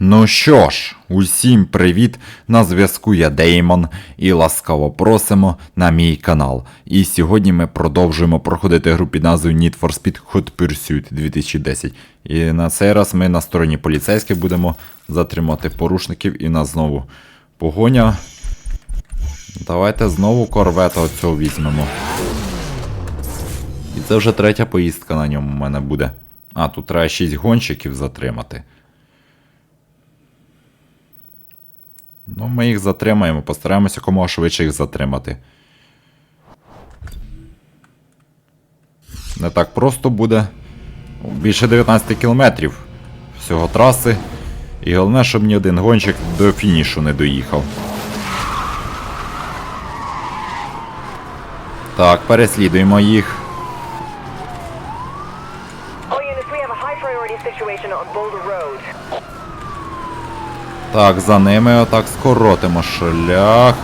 Ну що ж, усім привіт! На зв'язку я Деймон і ласкаво просимо на мій канал. І сьогодні ми продовжуємо проходити гру під назвою Need for Speed Hot Pursuit 2010. І на цей раз ми на стороні поліцейських будемо затримати порушників і нас знову погоня. Давайте знову корвета оцього візьмемо. І це вже третя поїздка на ньому в мене буде. А, тут треба 6 гонщиків затримати. Ну, ми їх затримаємо, постараємося якомога швидше їх затримати. Не так просто буде. Більше 19 кілометрів всього траси. І головне, щоб ні один гонщик до фінішу не доїхав. Так, переслідуємо їх. All units, we have a high priority situation on Boulder Road. Так, за ними отак скоротимо шлях.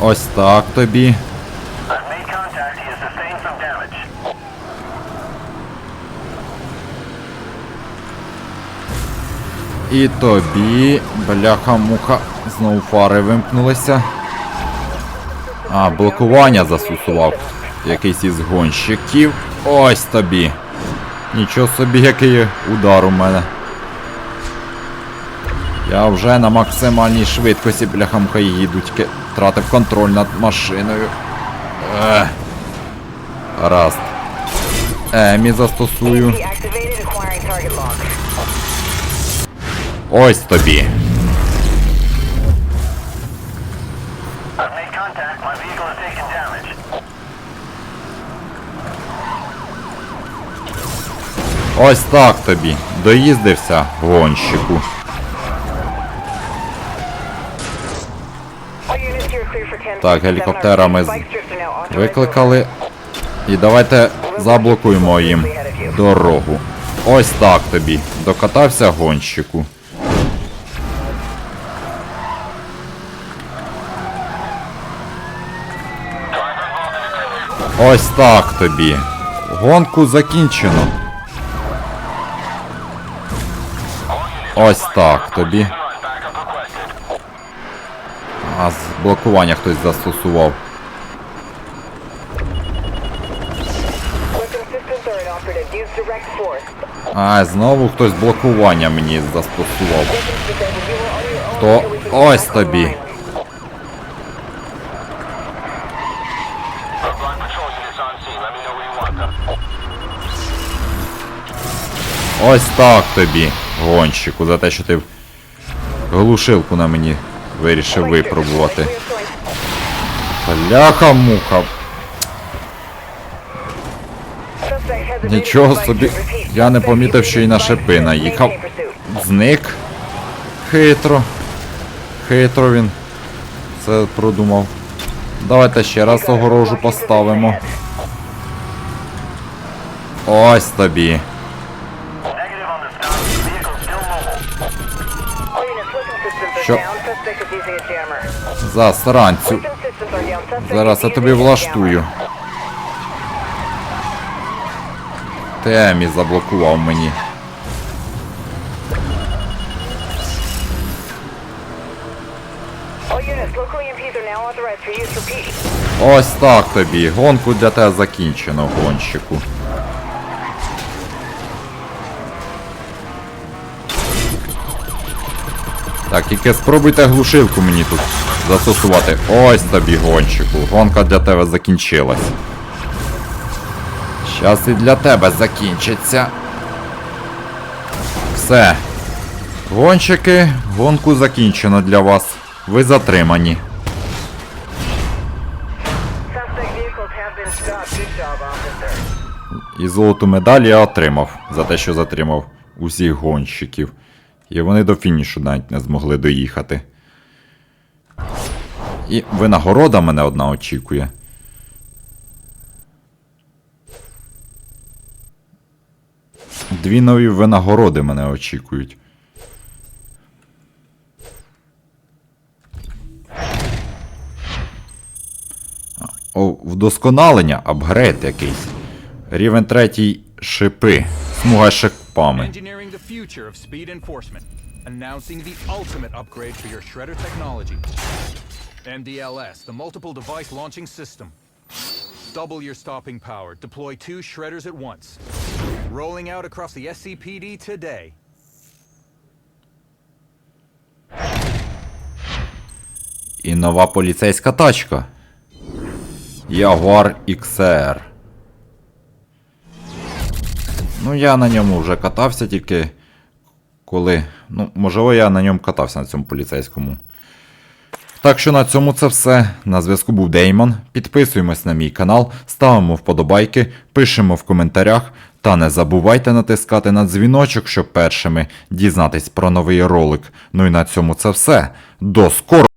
Ось так тобі. І тобі. Бляха-муха. Знову фари вимкнулися. А, блокування застосував. Якийсь із гонщиків. Ось тобі. Нічого собі, який удар у мене. Я вже на максимальній швидкості бляхамка їду, тільки тратив контроль над машиною. Ех. Гаразд. Емі застосую. Ось тобі. Ось так тобі. Доїздився гонщику. All units, you're clear for 10. Так, гелікоптера ми викликали. І давайте заблокуємо їм дорогу. Ось так тобі. Докатався гонщику. Ось так тобі. Гонку закінчено. Ось так тобі. А з блокування хтось застосував. А, знову хтось блокування мені застосував. То ось тобі. Ось так тобі, гонщику, за те, що ти глушилку на мені вирішив випробувати. Бляха-муха. Нічого собі. Я не помітив, що і на шипи наїхав. Зник. Хитро. Хитро він. Це продумав. Давайте ще раз огорожу поставимо. Ось тобі. Suspect Зараз я тобі влаштую. Темі заблокував мені. Ось так тобі. Гонку для тебе закінчено, гонщику. Так, тільки спробуйте глушилку мені тут застосувати. Ось тобі, гонщику. Гонка для тебе закінчилась. Щас і для тебе закінчиться. Все. Гонщики, гонку закінчено для вас. Ви затримані. І золоту медаль я отримав за те, що затримав усіх гонщиків. І вони до фінішу навіть не змогли доїхати. І винагорода мене одна очікує. Дві нові винагороди мене очікують. О, вдосконалення, апгрейд якийсь. Рівень третій шипи. Смуга з шипами. Engineering the future of speed enforcement. Announcing the ultimate upgrade for your shredder technology. MDLS, the multiple device launching system. Double your stopping power. Deploy two shredders at once. Rolling out across the SCPD today. І нова поліцейська тачка. Jaguar XR. Ну, я на ньому вже катався тільки коли. Ну, можливо, я на ньому катався на цьому поліцейському. Так що на цьому це все. На зв'язку був Деймон. Підписуємось на мій канал, ставимо вподобайки, пишемо в коментарях. Та не забувайте натискати на дзвіночок, щоб першими дізнатись про новий ролик. Ну і на цьому це все. До скоро!